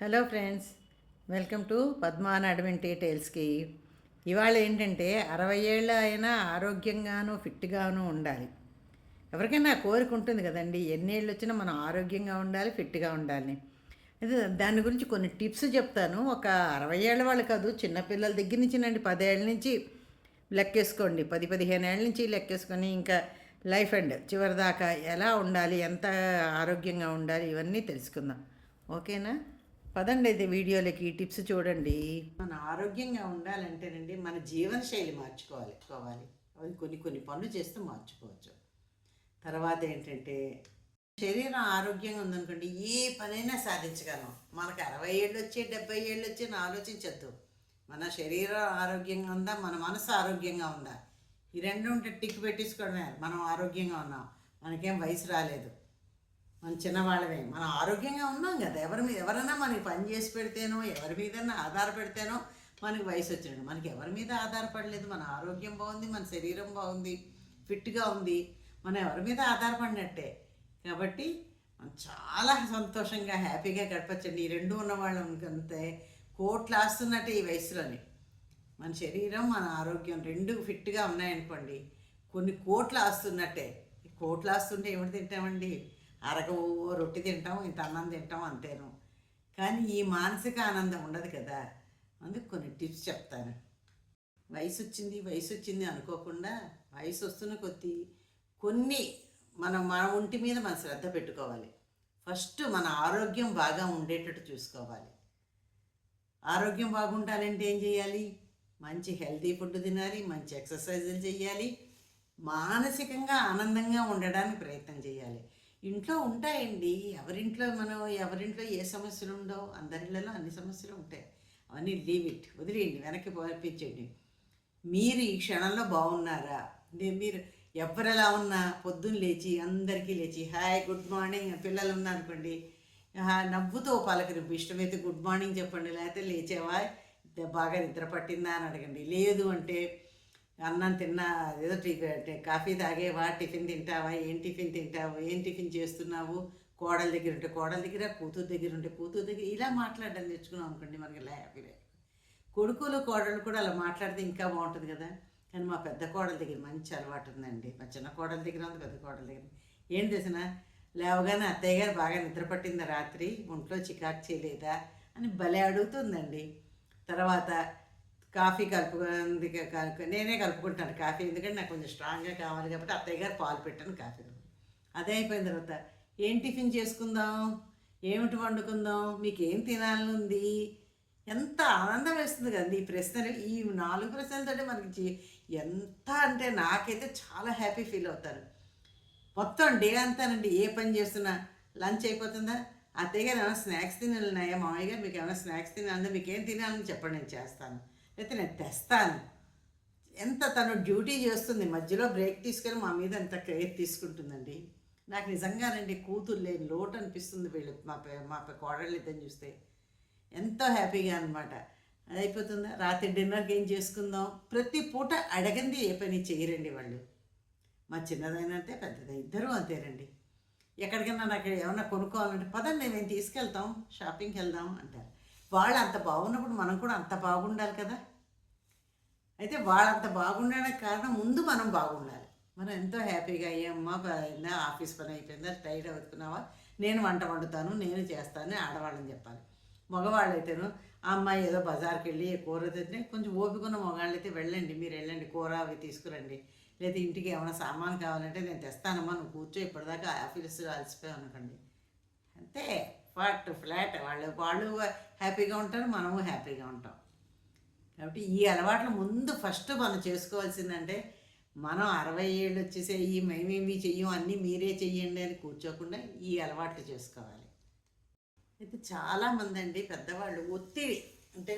Hello friends welcome to Padman adventure టైల్స్కి ఇవాళ ఏంటంటే అరవై ఏళ్ళ అయినా ఆరోగ్యంగాను ఫిట్గాను ఉండాలి. ఎవరికైనా కోరిక ఉంటుంది కదండి ఎన్ని ఏళ్ళు వచ్చినా మనం ఆరోగ్యంగా ఉండాలి ఫిట్గా ఉండాలి. దాని గురించి కొన్ని టిప్స్ చెప్తాను. ఒక అరవై ఏళ్ళ వాళ్ళు కాదు చిన్నపిల్లల దగ్గర నుంచి నండి పదేళ్ళ నుంచి లెక్కేసుకోండి. పది పదిహేను ఏళ్ళ నుంచి లెక్కేసుకొని ఇంకా లైఫ్ అండ్ చివరి దాకా ఎలా ఉండాలి ఎంత ఆరోగ్యంగా ఉండాలి ఇవన్నీ తెలుసుకుందాం. ఓకేనా? పదండి అయితే వీడియోలకి టిప్స్ చూడండి. మన ఆరోగ్యంగా ఉండాలంటేనండి మన జీవనశైలి మార్చుకోవాలి కోవాలి అవి కొన్ని కొన్ని పనులు చేస్తూ మార్చుకోవచ్చు. తర్వాత ఏంటంటే శరీరం ఆరోగ్యంగా ఉందనుకోండి ఏ పనైనా సాధించగలం. మనకు అరవై ఏళ్ళు వచ్చి డెబ్బై ఏళ్ళు వచ్చి ఆలోచించద్దు. మన శరీరం ఆరోగ్యంగా ఉందా మన మనసు ఆరోగ్యంగా ఉందా? ఈ రెండు ఉంటే టిక్ పెట్టేసుకోవడమే. మనం ఆరోగ్యంగా ఉన్నాం. మనకేం వయసు రాలేదు. మన చిన్నవాళ్ళమే. మనం ఆరోగ్యంగా ఉన్నాం కదా. ఎవరి మీద ఎవరైనా మనకి పని చేసి పెడితేనో ఎవరి మీదైనా ఆధారపెడితేనో మనకి వయసు వచ్చినట్టు మనకి ఎవరి మీద ఆధారపడలేదు. మన ఆరోగ్యం బాగుంది మన శరీరం బాగుంది ఫిట్గా ఉంది. మనం ఎవరి మీద ఆధారపడినట్టే. కాబట్టి మనం చాలా సంతోషంగా హ్యాపీగా గడపచ్చండి. ఈ రెండు ఉన్నవాళ్ళం అంతే కోట్లు ఆస్తున్నట్టే ఈ వయసులోని. మన శరీరం మన ఆరోగ్యం రెండు ఫిట్గా ఉన్నాయనుకోండి. కొన్ని కోట్లు ఆస్తున్నట్టే. ఈ కోట్లు ఆస్తుంటే ఏమిటి తింటామండి? అరగ రొట్టె తింటాం ఇంత అన్నం తింటాం అంతేను. కానీ ఈ మానసిక ఆనందం ఉండదు కదా. అందుకు కొన్ని టిప్స్ చెప్తాను. వయసు వచ్చింది వయసు వచ్చింది అనుకోకుండా వయసు వస్తున్న కొద్దీ కొన్ని మనం మన ఒంటి మీద మన శ్రద్ధ పెట్టుకోవాలి. ఫస్ట్ మన ఆరోగ్యం బాగా ఉండేటట్టు చూసుకోవాలి. ఆరోగ్యం బాగుండాలంటే ఏం చేయాలి? మంచి హెల్తీ ఫుడ్ తినాలి మంచి ఎక్సర్సైజులు చేయాలి మానసికంగా ఆనందంగా ఉండడానికి ప్రయత్నం చేయాలి. ఇంట్లో ఉంటాయండి. ఎవరింట్లో మనం ఎవరింట్లో ఏ సమస్యలు ఉండవు. అందరిళ్ళలో అన్ని సమస్యలు ఉంటాయి. అవన్నీ లీవ్ ఇట్ వదిలేయండి. వెనక్కి పంపించండి మీరు ఈ క్షణంలో బాగున్నారా? మీరు ఎవరెలా ఉన్నా పొద్దున్న లేచి అందరికీ లేచి హాయ్ గుడ్ మార్నింగ్ పిల్లలు ఉన్నారనుకోండి నవ్వుతో పలకరింపు. ఇష్టమైతే గుడ్ మార్నింగ్ చెప్పండి. లేకపోతే లేచేవా? బాగా నిద్ర పట్టిందా? అని అడగండి. లేదు అంటే అన్నం తిన్నా ఏదో టీ కాఫీ తాగేవా టిఫిన్ తింటావా ఏం టిఫిన్ తింటావు ఏం టిఫిన్ చేస్తున్నావు? కోడల దగ్గర ఉంటే కోడల దగ్గర కూతురు దగ్గర ఉంటే కూతురు దగ్గర ఇలా మాట్లాడడం తెచ్చుకున్నాం అనుకోండి మనకి ఇలా హ్యాపీగా కొడుకులు కోడలు కూడా అలా మాట్లాడితే ఇంకా బాగుంటుంది కదా. కానీ మా పెద్ద కోడల దగ్గర మంచి అలవాటు ఉందండి. మా చిన్న కోడల దగ్గర ఉంది పెద్ద కోడల దగ్గర ఏం తెలిసిన లేవగానే అత్తయ్య గారు బాగా నిద్ర పట్టిందా రాత్రి ఒంట్లో చికాకు చేయలేదా అని భలే అడుగుతుందండి. తర్వాత కాఫీ కలుపుకుంది కలుపు నేనే కలుపుకుంటాను కాఫీ ఎందుకంటే నాకు కొంచెం స్ట్రాంగ్గా కావాలి కాబట్టి అత్తయ్య గారు పాలు పెట్టాను కాఫీ అదే అయిపోయిన తర్వాత ఏం టిఫిన్ చేసుకుందాం? ఏమిటి వండుకుందాం? మీకు ఏం తినాలని ఉంది ఎంత ఆనందం వేస్తుంది కదండి ఈ ప్రశ్నలు ఈ నాలుగు ప్రశ్నలతోటి మనకి ఎంత అంటే నాకైతే చాలా హ్యాపీ ఫీల్ అవుతాను మొత్తం డే అంతానండి ఏ పని చేస్తున్నా లంచ్ అయిపోతుందా? అత్తయ్య గారు ఏమైనా స్నాక్స్ తినాలన్నాయా? మామయ్య గారు మీకు ఏమైనా స్నాక్స్ తినాలంటే మీకు ఏం తినాలని చెప్పండి నేను చేస్తాను. అయితే నేను తెస్తాను. ఎంత తను డ్యూటీ చేస్తుంది మధ్యలో బ్రేక్ తీసుకొని మా మీద ఎంత కేర్ తీసుకుంటుందండి. నాకు నిజంగానండి కూతురు లేని లోటు అనిపిస్తుంది వీళ్ళు మా పే- మా కోడళ్ళు ఇద్దరు చూస్తే. ఎంతో హ్యాపీగా అనమాట అది అయిపోతుందా రాత్రి డిన్నర్కి ఏం చేసుకుందాం? ప్రతి పూట అడగంది ఏ పని చేయరండి వాళ్ళు. మా చిన్నదైనంతే అంతే పెద్దది ఇద్దరూ అంతేనండి. ఎక్కడికైనా నాకు ఏమన్నా కొనుక్కోవాలంటే పదండి మేము తీసుకెళ్తాం షాపింగ్కి వెళ్దాం అంటారు. వాళ్ళు అంత బాగున్నప్పుడు మనం కూడా అంత బాగుండాలి కదా. అయితే వాళ్ళంత బాగుండడానికి కారణం ముందు మనం బాగుండాలి. మనం ఎంతో హ్యాపీగా అయ్యామ్మా ప- ఆఫీస్ పని అయిపోయిందా? టైట్ అవుతున్నావా? నేను వంట వండుతాను నేను చేస్తాను ఆడవాళ్ళని చెప్పాలి. మగవాళ్ళు అయితేను ఆ అమ్మాయి ఏదో బజార్కి వెళ్ళి కూర తెచ్చినా కొంచెం ఓపికన్న మగవాళ్ళు అయితే వెళ్ళండి మీరు వెళ్ళండి కూర అవి తీసుకురండి. లేదా ఇంటికి ఏమైనా సామాన్ కావాలంటే నేను తెస్తానమ్మా నువ్వు కూర్చో ఇప్పటిదాకా ఆఫీస్ అలసిపోయావు అనుకోండి. అంతే. ఫ్లాట్ ఫ్లాట్ వాళ్ళు వాళ్ళు హ్యాపీగా ఉంటారు మనము హ్యాపీగా ఉంటాం. కాబట్టి ఈ అలవాట్లు ముందు ఫస్ట్ మనం చేసుకోవాల్సిందంటే మనం అరవై ఏళ్ళు వచ్చేసే ఈ మేమేమి చెయ్యం అన్నీ మీరే చెయ్యండి అని కూర్చోకుండా ఈ అలవాట్లు చేసుకోవాలి. అయితే చాలామంది అండి పెద్దవాళ్ళు ఒత్తిడి అంటే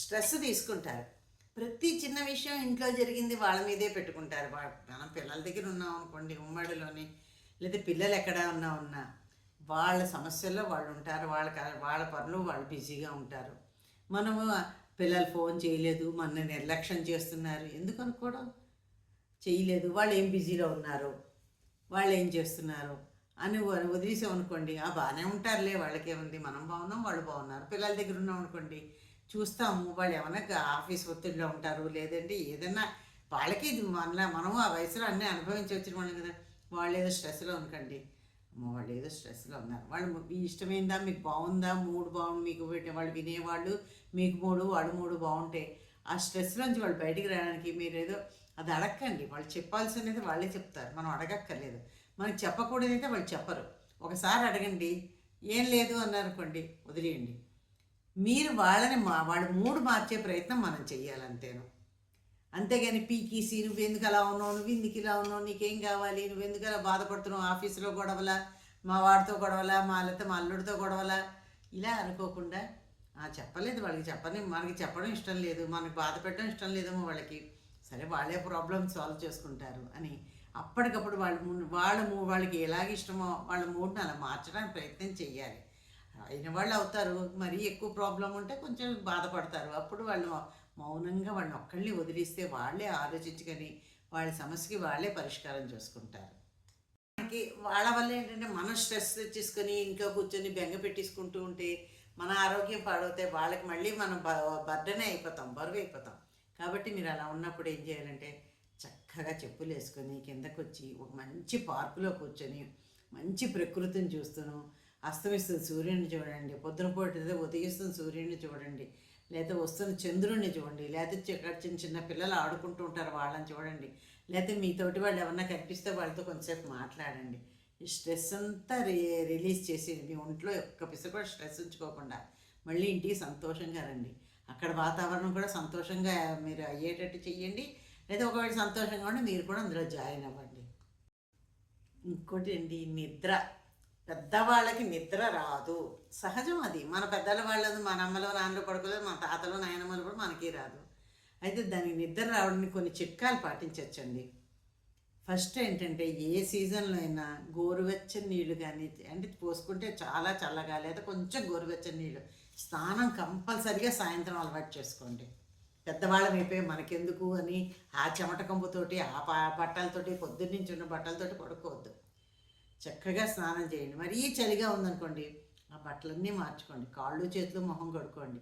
స్ట్రెస్ తీసుకుంటారు. ప్రతి చిన్న విషయం ఇంట్లో జరిగింది వాళ్ళ మీదే పెట్టుకుంటారు. మనం పిల్లల దగ్గర ఉన్నాం అనుకోండి ఉమ్మడిలోని లేదా పిల్లలు ఎక్కడ ఉన్నా ఉన్నా వాళ్ళ సమస్యల్లో వాళ్ళు ఉంటారు వాళ్ళ వాళ్ళ పనులు వాళ్ళు బిజీగా ఉంటారు. మనము పిల్లలు ఫోన్ చేయలేదు మన నిర్లక్ష్యం చేస్తున్నారు. ఎందుకు అనుకోవడం చేయలేదు. వాళ్ళు ఏం బిజీలో ఉన్నారు? వాళ్ళు ఏం చేస్తున్నారు? అని వదిలేసాం అనుకోండి ఆ బాగానే ఉంటారులే వాళ్ళకేముంది? మనం బాగున్నాం వాళ్ళు బాగున్నారు. పిల్లల దగ్గర ఉన్నాం అనుకోండి చూస్తాము. వాళ్ళు ఏమైనా ఆఫీస్ ఒత్తిడిలో ఉంటారు లేదంటే ఏదైనా వాళ్ళకి ఇది మన మనము ఆ వయసులో అన్నీ అనుభవించి వచ్చిన వాళ్ళం కదా. వాళ్ళు ఏదో స్ట్రెస్లో అనుకోండి వాళ్ళు ఏదో స్ట్రెస్లో ఉన్నారు. వాళ్ళు మీ ఇష్టమైందా? మీకు బాగుందా? మూడు బాగుంది మీకు పెట్టే వాళ్ళు వినేవాళ్ళు మీకు మూడు వాడు మూడు బాగుంటే ఆ స్ట్రెస్లోంచి వాళ్ళు బయటికి రావడానికి మీరు ఏదో అది అడగండి వాళ్ళు చెప్పాల్సినది వాళ్ళే చెప్తారు. మనం అడగక్కర్లేదు. మనకి చెప్పకూడదైతే వాళ్ళు చెప్పరు. ఒకసారి అడగండి. ఏం లేదు అన్నారనుకోండి వదిలేయండి. మీరు వాళ్ళని మా వాళ్ళ మూడు మార్చే ప్రయత్నం మనం చెయ్యాలంతేను. అంతేగాని పీకీసి నువ్వు ఎందుకు అలా ఉన్నావు? నువ్వు ఎందుకు ఇలా ఉన్నావు? నీకేం కావాలి? నువ్వెందుకు అలా బాధపడుతున్నావు? ఆఫీసులో గొడవల? మా వాడితో గొడవల? మా లేకపోతే మా అల్లుడితో గొడవల? ఇలా అనుకోకుండా "ఆ, చెప్పలేదు వాళ్ళకి. చెప్పని మనకి చెప్పడం ఇష్టం లేదు. మనకి బాధ పెట్టడం ఇష్టం లేదేమో వాళ్ళకి. సరే వాళ్ళే ప్రాబ్లమ్ సాల్వ్ చేసుకుంటారు అని. అప్పటికప్పుడు వాళ్ళ ము- వాళ్ళ వాళ్ళకి ఎలాగ ఇష్టమో వాళ్ళ మూడ్ని అలా మార్చడానికి ప్రయత్నం చేయాలి. అయిన వాళ్ళు అవుతారు. మరీ ఎక్కువ ప్రాబ్లం ఉంటే కొంచెం బాధపడతారు. అప్పుడు వాళ్ళు మౌనంగా వాళ్ళని ఒక్కళ్ళని వదిలిస్తే వాళ్ళే ఆలోచించుకొని వాళ్ళ సమస్యకి వాళ్ళే పరిష్కారం చేసుకుంటారు. మనకి వాళ్ళ వల్ల ఏంటంటే మనం స్ట్రెస్ తెచ్చేసుకొని ఇంట్లో కూర్చొని బెంగ పెట్టేసుకుంటూ ఉంటే మన ఆరోగ్యం పాడవుతే వాళ్ళకి మళ్ళీ మనం బర్డనే అయిపోతాం బరువు అయిపోతాం. కాబట్టి మీరు అలా ఉన్నప్పుడు ఏం చేయాలంటే చక్కగా చెప్పులు వేసుకొని కిందకు వచ్చి ఒక మంచి పార్కులో కూర్చొని మంచి ప్రకృతిని చూస్తూను. అస్తమిస్తున్న సూర్యుడిని చూడండి పొద్దున పూట ఉదయిస్తున్న సూర్యుడిని చూడండి. లేకపోతే వస్తున్న చంద్రుడిని చూడండి లేకపోతే ఇక్కడ చిన్న చిన్న పిల్లలు ఆడుకుంటూ ఉంటారు వాళ్ళని చూడండి లేకపోతే మీతోటి వాళ్ళు ఎవరన్నా కనిపిస్తే వాళ్ళతో కొంతసేపు మాట్లాడండి. ఈ స్ట్రెస్ అంతా రి రిలీజ్ చేసి మీ ఒంట్లో ఒక్క పిస కూడా స్ట్రెస్ ఉంచుకోకుండా మళ్ళీ ఇంటికి సంతోషంగా రండి. అక్కడ వాతావరణం కూడా సంతోషంగా మీరు అయ్యేటట్టు చెయ్యండి లేదా ఒకవేళ సంతోషంగా ఉండి మీరు కూడా అందులో జాయిన్ అవ్వండి. ఇంకోటి అండి నిద్ర. పెద్దవాళ్ళకి నిద్ర రాదు. సహజం అది. మన పెద్దల వాళ్ళది మన అమ్మలో నాన్నలు పడుకోలేదు మన తాతలు నాయనమ్మలు కూడా మనకి రాదు. అయితే దానికి నిద్ర రావడానికి కొన్ని చిట్కాలు పాటించవచ్చండి ఫస్ట్ ఏంటంటే ఏ సీజన్లో అయినా గోరువెచ్చని నీళ్ళు కానీ అంటే పోసుకుంటే చాలా చల్లగా లేదా కొంచెం గోరువెచ్చని నీళ్ళు స్నానం కంపల్సరిగా సాయంత్రం అలవాటు చేసుకోండి. పెద్దవాళ్ళం అయిపోయి మనకెందుకు అని ఆ చెమట కంపుతోటి ఆ బట్టలతోటి పొద్దున్నుంచి ఉన్న బట్టలతోటి పడుకోవద్దు. చక్కగా స్నానం చేయండి. మరీ చలిగా ఉందనుకోండి ఆ బట్టలన్నీ మార్చుకోండి. కాళ్ళు చేతులు మొహం కడుక్కోండి.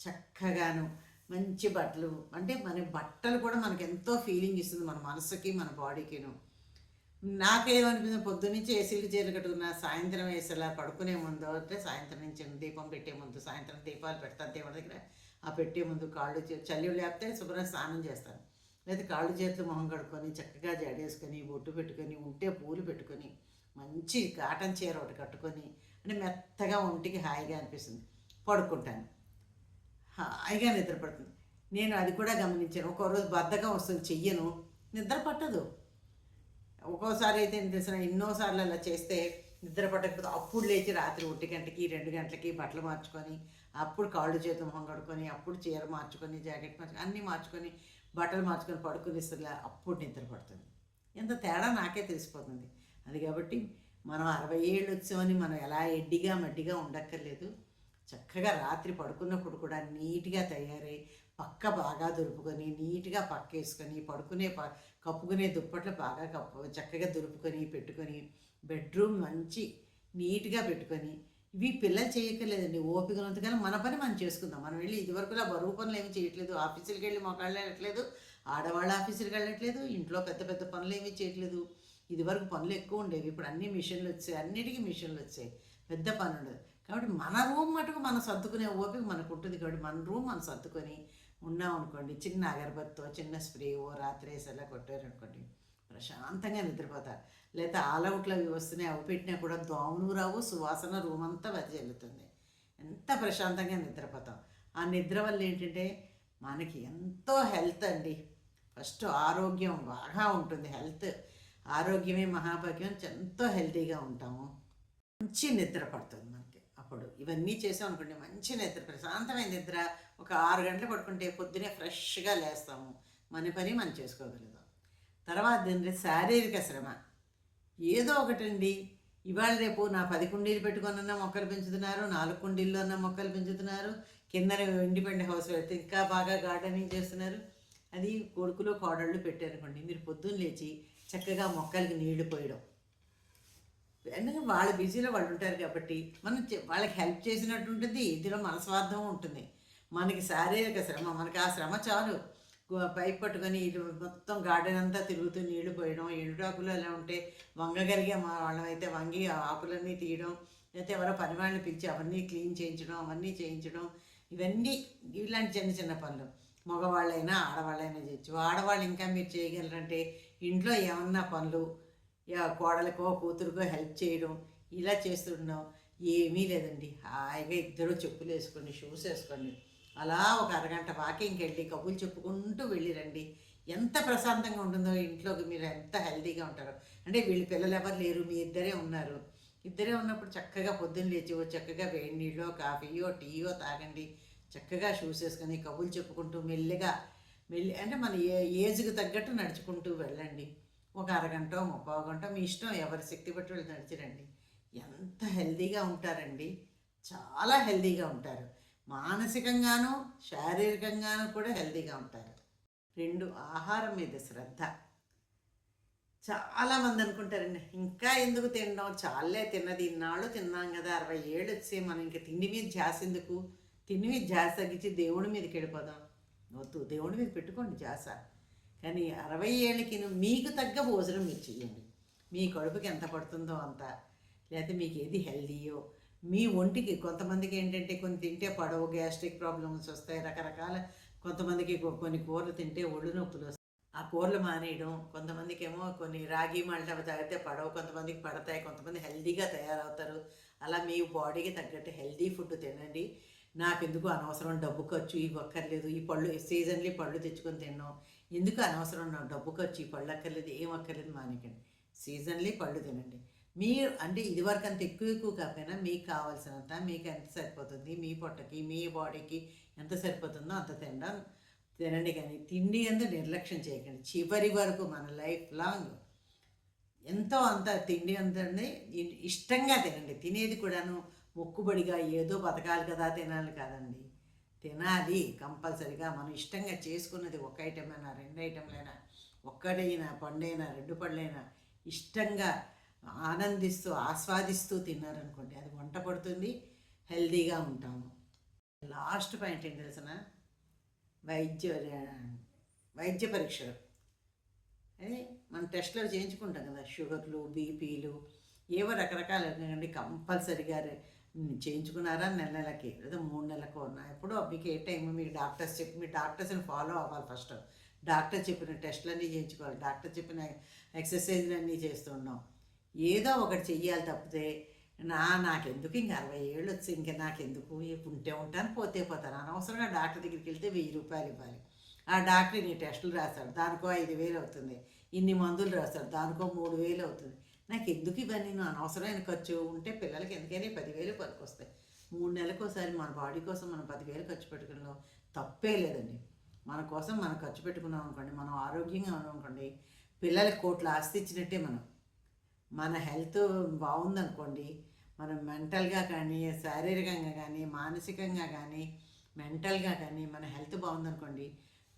చక్కగాను మంచి బట్టలు అంటే మన బట్టలు కూడా మనకు ఎంతో ఫీలింగ్ ఇస్తుంది మన మనసుకి మన బాడీకిను నాకేమనిపించింది పొద్దున్నుంచి ఏసీలు చీరలు కట్టుకున్న సాయంత్రం వేసేలా పడుకునే ముందు అంటే సాయంత్రం నుంచి దీపం పెట్టే ముందు సాయంత్రం దీపాలు పెడతాను దేవుడి దగ్గర ఆ పెట్టే ముందు కాళ్ళు చే చలి లేకపోతే శుభ్రంగా స్నానం చేస్తాను. లేదా కాళ్ళు చేతులు మొహం కడుక్కొని చక్కగా జడేసుకొని బొట్టు పెట్టుకొని ఉంటే పూలు పెట్టుకొని మంచి కాటన్ చీర ఒకటి కట్టుకొని అంటే మెత్తగా ఒంటికి హాయిగా అనిపిస్తుంది. పడుకుంటాను. హాయిగా నిద్రపడుతుంది నేను అది కూడా గమనించాను. ఒక్కో రోజు బద్ధకం వస్తుంది చెయ్యను. నిద్ర పట్టదు. ఒక్కోసారి అయితే ఏం తెలిసిన ఎన్నోసార్లు అలా చేస్తే నిద్ర పట్టకపోతే అప్పుడు లేచి రాత్రి ఒంటి గంటకి రెండు గంటలకి బట్టలు మార్చుకొని అప్పుడు కాళ్ళు చేతులు మొహం కడుకొని అప్పుడు చీర మార్చుకొని జాకెట్ మార్చుకొని అన్నీ మార్చుకొని బట్టలు మార్చుకొని పడుకుని అప్పుడు నిద్ర పడుతుంది. ఎంత తేడా నాకే తెలిసిపోతుంది. అది కాబట్టి మనం అరవై ఏళ్ళు వచ్చామని మనం ఎలా ఎడ్డిగా మడ్డిగా ఉండక్కర్లేదు. చక్కగా రాత్రి పడుకున్నప్పుడు కూడా నీట్గా తయారై పక్క బాగా దులుపుకొని నీట్గా పక్క వేసుకొని పడుకునే ప కప్పుకునే దుప్పట్లు బాగా కప్పు చక్కగా దులుపుకొని పెట్టుకొని బెడ్రూమ్ మంచి నీట్గా పెట్టుకొని ఇవి పిల్లలు చేయక్కర్లేదండి ఓపిక కానీ మన పని మనం చేసుకుందాం. మనం వెళ్ళి ఇదివరకులా బరువు పనులు ఏమి చేయట్లేదు. ఆఫీసులకు వెళ్ళి మొక్కళ్ళు వెళ్ళట్లేదు ఆడవాళ్ళ ఆఫీసులకు వెళ్ళట్లేదు ఇంట్లో పెద్ద పెద్ద పనులు ఏమీ చేయట్లేదు. ఇదివరకు పనులు ఎక్కువ ఉండేవి. ఇప్పుడు అన్ని మిషన్లు వచ్చాయి అన్నిటికీ మిషన్లు వచ్చాయి. పెద్ద పనులు కాబట్టి మన రూమ్ మటుకు మనం సర్దుకునే ఓపిక మనకు ఉంటుంది. కాబట్టి మన రూమ్ మనం సర్దుకొని ఉన్నాం అనుకోండి. చిన్న అగరబత్తో చిన్న స్ప్రే ఓ రాత్రి వేసేలా కొట్టారనుకోండి ప్రశాంతంగా నిద్రపోతారు. లేకపోతే ఆలౌట్లు అవి వస్తున్నాయి అవి పెట్టినా కూడా దోమలు రావు సువాసన రూమ్ అంతా వెదజల్లుతుంది ఎంత ప్రశాంతంగా నిద్రపోతాం. ఆ నిద్ర వల్ల ఏంటంటే మనకి ఎంతో హెల్త్ అండి. ఫస్ట్ ఆరోగ్యం బాగా ఉంటుంది హెల్త్. ఆరోగ్యమే మహాభాగ్యం ఎంతో హెల్తీగా ఉంటాము. మంచి నిద్ర పడుతుంది మనకి అప్పుడు. ఇవన్నీ చేసాం అనుకోండి మంచి నిద్ర ప్రశాంతమైన నిద్ర. ఒక ఆరు గంటలు పడుకుంటే పొద్దునే ఫ్రెష్గా లేస్తాము. మన పని మనం చేసుకోగలుగుతాం. తర్వాత ఏంటంటే శారీరక శ్రమ. ఏదో ఒకటండి. ఇవాళ రేపు నా పది కుండీలు పెట్టుకున్న మొక్కలు పెంచుతున్నారు నాలుగు కుండీల్లో ఉన్న మొక్కలు పెంచుతున్నారు కింద ఇండిపెండెంట్ హౌస్ పెడితే ఇంకా బాగా గార్డెనింగ్ చేస్తున్నారు. అది కొడుకులో కోడళ్ళు పెట్టారనుకోండి మీరు పొద్దున్న లేచి చక్కగా మొక్కలకి నీళ్ళు పోయడం. ఎందుకంటే వాళ్ళ బిజీలో వాళ్ళు ఉంటారు కాబట్టి మనం వాళ్ళకి హెల్ప్ చేసినట్టు ఉంటుంది ఇందులో మన స్వార్థం ఉంటుంది. మనకి శారీరక శ్రమ మనకి ఆ శ్రమ చాలు. పైప్ పట్టుకొని ఇటు మొత్తం గార్డెన్ అంతా తిరుగుతూ నీళ్ళు పోయడం ఎండుటాకులు ఎలా ఉంటే వంగగలిగే మా వాళ్ళమైతే వంగి ఆకులన్నీ తీయడం లేకపోతే ఎవరో పని వాళ్ళని పిలిచి అవన్నీ క్లీన్ చేయించడం అవన్నీ చేయించడం ఇవన్నీ ఇలాంటి చిన్న చిన్న పనులు. మగవాళ్ళైనా ఆడవాళ్ళైనా చేయొచ్చు. ఆడవాళ్ళు ఇంకా మీరు చేయగలరంటే ఇంట్లో ఏమన్నా పనులు యా కోడలకో కూతురుకో హెల్ప్ చేయడం ఇలా చేస్తుండడం ఏమీ లేదండి. హాయిగా ఇద్దరు చెప్పులు వేసుకోండి షూస్ వేసుకోండి. అలా ఒక అరగంట వాకింగ్కి వెళ్ళి కబుర్లు చెప్పుకుంటూ వెళ్ళిరండి ఎంత ప్రశాంతంగా ఉంటుందో ఇంట్లోకి మీరు ఎంత హెల్తీగా ఉంటారో. అంటే వీళ్ళ పిల్లలు ఎవరు లేరు మీ ఇద్దరే ఉన్నారు. ఇద్దరే ఉన్నప్పుడు చక్కగా పొద్దున్న లేచి ఓ చక్కగా వేడి నీళ్ళో కాఫీయో టీయో తాగండి. చక్కగా షూస్ వేసుకొని కబుర్లు చెప్పుకుంటూ మెల్లిగా వెళ్ళి అంటే మన ఏ ఏజ్కి తగ్గట్టు నడుచుకుంటూ వెళ్ళండి. ఒక అరగంట ముప్పై గంట మీ ఇష్టం. ఎవరి శక్తి బట్టి వెళ్ళి నడిచిరండి. ఎంత హెల్దీగా ఉంటారండి. చాలా హెల్దీగా ఉంటారు. మానసికంగాను శారీరకంగాను కూడా హెల్దీగా ఉంటారు. రెండు ఆహారం మీద శ్రద్ధ. చాలామంది అనుకుంటారండి ఇంకా ఎందుకు తినడం? చాలే తిన్నది. ఇన్నాళ్ళు తిన్నాం కదా. అరవై ఏళ్ళు వచ్చి మనం ఇంకా తిండి మీద జాసెందుకు ఎందుకు? తిండి మీద జాస తగ్గించి దేవుడి మీదకి వెళ్ళిపోదాం. వద్దు దేవుడి మీద పెట్టుకోండి ధ్యాస కానీ అరవై ఏళ్ళకి మీకు తగ్గ భోజనం మీరు చేయండి మీ కడుపుకి ఎంత పడుతుందో అంత. లేకపోతే మీకు ఏది హెల్దీయో. మీ ఒంటికి కొంతమందికి ఏంటంటే కొన్ని తింటే పడవు గ్యాస్ట్రిక్ ప్రాబ్లమ్స్ వస్తాయి రకరకాల కొంతమందికి కొన్ని కూరలు తింటే ఒళ్ళు నొప్పులు వస్తాయి. ఆ కూరలు మానేయడం కొంతమందికి ఏమో కొన్ని రాగి మళ్ళీ అవి తాగితే పడవు కొంతమందికి పడతాయి కొంతమంది హెల్దీగా తయారవుతారు. అలా మీ బాడీకి తగ్గట్టు హెల్దీ ఫుడ్ తినండి. నాకెందుకు అనవసరం? డబ్బు ఖర్చు ఇవి అక్కర్లేదు ఈ పళ్ళు సీజన్లీ పళ్ళు తెచ్చుకొని తిన్నాం. ఎందుకు అనవసరం? నాకు డబ్బు ఖర్చు ఈ పళ్ళు అక్కర్లేదు ఏం అక్కర్లేదు మానేకండి. సీజన్లీ పళ్ళు తినండి. మీరు అంటే ఇదివరకు అంత ఎక్కువ ఎక్కువ కాకపోయినా మీకు కావాల్సినంత మీకు ఎంత సరిపోతుంది? మీ పొట్టకి మీ బాడీకి ఎంత సరిపోతుందో అంత తినడం తినండి కానీ తిండి అందు నిర్లక్ష్యం చేయకండి. చివరి వరకు మన లైఫ్ లాంగ్ ఎంతో అంత తిండి అంతండి. ఇష్టంగా తినండి. తినేది కూడాను మొక్కుబడిగా ఏదో బతకాలి కదా తినాలి కాదండి. తినాలి కంపల్సరిగా. మనం ఇష్టంగా చేసుకున్నది ఒక ఐటమ్ అయినా రెండు ఐటెంలైనా ఒక్కడైనా పండైనా రెండు పళ్ళైనా ఇష్టంగా ఆనందిస్తూ ఆస్వాదిస్తూ తిన్నారనుకోండి అది వంట పడుతుంది హెల్దీగా ఉంటాము. లాస్ట్ పాయింట్ ఏంటి తెలిసిన వైద్య వైద్య పరీక్షలు. అదే మనం టెస్ట్లో చేయించుకుంటాం కదా షుగర్లు బీపీలు ఏవో రకరకాలు కంపల్సరిగా చేయించుకున్నారా? నెల నెలకి. లేదా మూడు నెలలకు? ఉన్నా ఎప్పుడో మీకు ఏ టైం మీకు డాక్టర్స్ చెప్పి మీ డాక్టర్స్ని ఫాలో అవ్వాలి ఫస్ట్. డాక్టర్ చెప్పిన టెస్ట్లన్నీ చేయించుకోవాలి. డాక్టర్ చెప్పిన ఎక్సర్సైజ్లు అన్నీ చేస్తున్నాం ఏదో ఒకటి చెయ్యాలి తప్పితే నా నాకెందుకు? ఇంక అరవై ఏళ్ళు వచ్చి ఇంక నాకెందుకు? ఉంటే ఉంటాను పోతే పోతాను. అనవసరంగా డాక్టర్ దగ్గరికి వెళ్తే వెయ్యి రూపాయలు ఇవ్వాలి. ఆ డాక్టర్ ఇన్ని టెస్టులు రాస్తాడు. దానికో ఐదు వేలు అవుతుంది. ఇన్ని మందులు రాస్తాడు. దానికో మూడు వేలు అవుతుంది. నాకు ఎందుకు ఇవన్నీ? నేను అనవసరమైన ఖర్చు ఉంటే పిల్లలకి ఎందుకైనా పదివేలు పనికి వస్తాయి మూడు నెలలకు ఒకసారి మన బాడీ కోసం మనం పదివేలు ఖర్చు పెట్టుకున్నాం తప్పే లేదండి. మన కోసం మనం ఖర్చు పెట్టుకున్నాం అనుకోండి మనం ఆరోగ్యంగా ఉన్నాం అనుకోండి పిల్లలకి కోట్ల ఆస్తి ఇచ్చినట్టే మనం. మన హెల్త్ బాగుందనుకోండి మనం మెంటల్గా కానీ శారీరకంగా కానీ మానసికంగా కానీ మెంటల్గా కానీ మన హెల్త్ బాగుందనుకోండి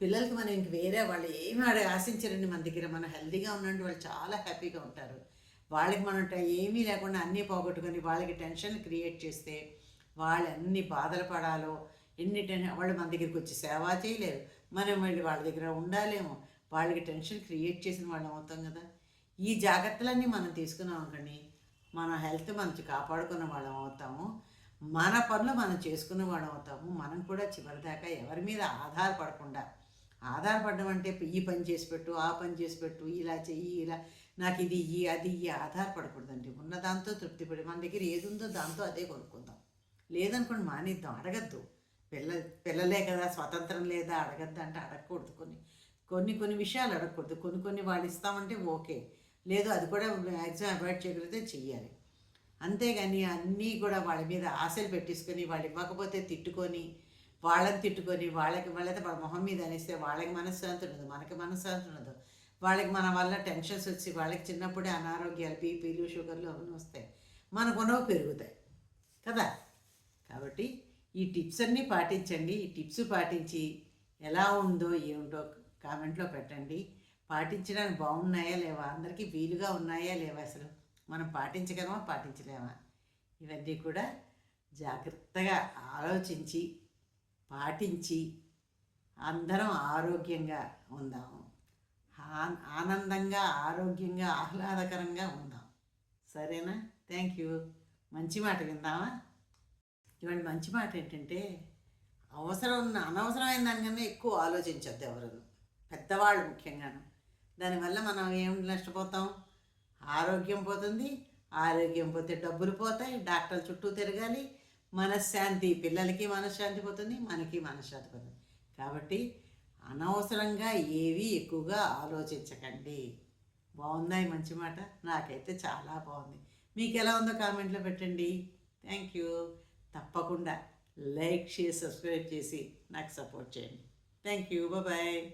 పిల్లలకి మనం ఇంక వేరే వాళ్ళు ఏమి ఆడ ఆశించరండి మన దగ్గర. మనం హెల్తీగా ఉన్నట్టు వాళ్ళు చాలా హ్యాపీగా ఉంటారు. వాళ్ళకి మనం ఏమీ లేకుండా అన్నీ పోగొట్టుకొని వాళ్ళకి టెన్షన్ క్రియేట్ చేస్తే వాళ్ళు ఎన్ని బాధలు పడాలో ఎన్ని టెన్ వాళ్ళు మన దగ్గరికి వచ్చి సేవ చేయలేరు. మనం వెళ్ళి వాళ్ళ దగ్గర ఉండాలేమో. వాళ్ళకి టెన్షన్ క్రియేట్ చేసిన వాళ్ళం అవుతాం కదా. ఈ జాగ్రత్తలన్నీ మనం తీసుకున్నాం కానీ మన హెల్త్ మంచి కాపాడుకున్న వాళ్ళం అవుతాము. మన పనులు మనం చేసుకున్న వాళ్ళం అవుతాము. మనం కూడా చివరిదాకా ఎవరి మీద ఆధారపడకుండా ఆధారపడడం అంటే ఈ పని చేసి పెట్టు ఆ పని చేసి పెట్టు ఇలా చెయ్యి ఇలా నాకు ఇది ఇయ్యి అది ఇయ్యి ఆధారపడకూడదండి. ఉన్న దాంతో తృప్తిపడి మన దగ్గర ఏది ఉందో దాంతో అదే కొనుక్కుందాం. లేదనుకోండి మానేద్దాం అడగద్దు. పిల్ల పిల్లలే కదా స్వతంత్రం లేదా అడగద్దు అంటే అడగకూడదు. కొన్ని కొన్ని కొన్ని విషయాలు అడగకూడదు. కొన్ని కొన్ని వాళ్ళు ఇస్తామంటే ఓకే. లేదు అది కూడా మ్యాక్సిమం అవాయిడ్ చేయగలిగితే చెయ్యాలి. అంతేగాని అన్నీ కూడా వాళ్ళ మీద ఆశలు పెట్టేసుకొని వాళ్ళు ఇవ్వకపోతే తిట్టుకొని వాళ్ళని తిట్టుకొని వాళ్ళకి వాళ్ళైతే వాళ్ళ మొహం మీద అనేస్తే వాళ్ళకి మనశ్శాంతి ఉండదు మనకి మనశ్శాంతి ఉండదు. వాళ్ళకి మన వల్ల టెన్షన్స్ వచ్చి వాళ్ళకి చిన్నప్పుడే అనారోగ్యాలు బీపీలు షుగర్లు అవన్నీ వస్తాయి. మనకున్నవి పెరుగుతాయి. కదా? కాబట్టి ఈ టిప్స్ అన్నీ పాటించండి. ఈ టిప్స్ పాటించి ఎలా ఉందో ఏమిటో కామెంట్లో పెట్టండి. పాటించడానికి బాగున్నాయా లేవా? అందరికీ వీలుగా ఉన్నాయా లేవా అసలు? మనం పాటించగలమా? పాటించలేమా? ఇవన్నీ కూడా జాగ్రత్తగా ఆలోచించి పాటించి అందరం ఆరోగ్యంగా ఉందాము. ఆనందంగా ఆరోగ్యంగా ఆహ్లాదకరంగా ఉందాం. సరేనా? Thank you. మంచి మాట విందామా? ఇవాళ మంచి మాట ఏంటంటే అవసరం ఉన్న అనవసరమైన దానికన్నా ఎక్కువ ఆలోచించద్దు ఎవరు పెద్దవాళ్ళు ముఖ్యంగాను. దానివల్ల మనం ఏం నష్టపోతాం? ఆరోగ్యం పోతుంది ఆరోగ్యం పోతే డబ్బులు పోతాయి డాక్టర్ చుట్టూ తిరగాలి మనశ్శాంతి పిల్లలకి మనశ్శాంతి పోతుంది మనకి మనశ్శాంతి పోతుంది. కాబట్టి అనవసరంగా ఏవి ఎక్కువగా ఆలోచించకండి. బాగుందా ఈ మంచి మాట? నాకైతే చాలా బాగుంది. మీకు ఎలా ఉందో కామెంట్లో పెట్టండి. Thank you. తప్పకుండా లైక్ చేసి సబ్స్క్రైబ్ చేసి నాకు సపోర్ట్ చేయండి. Thank you. బాయ్.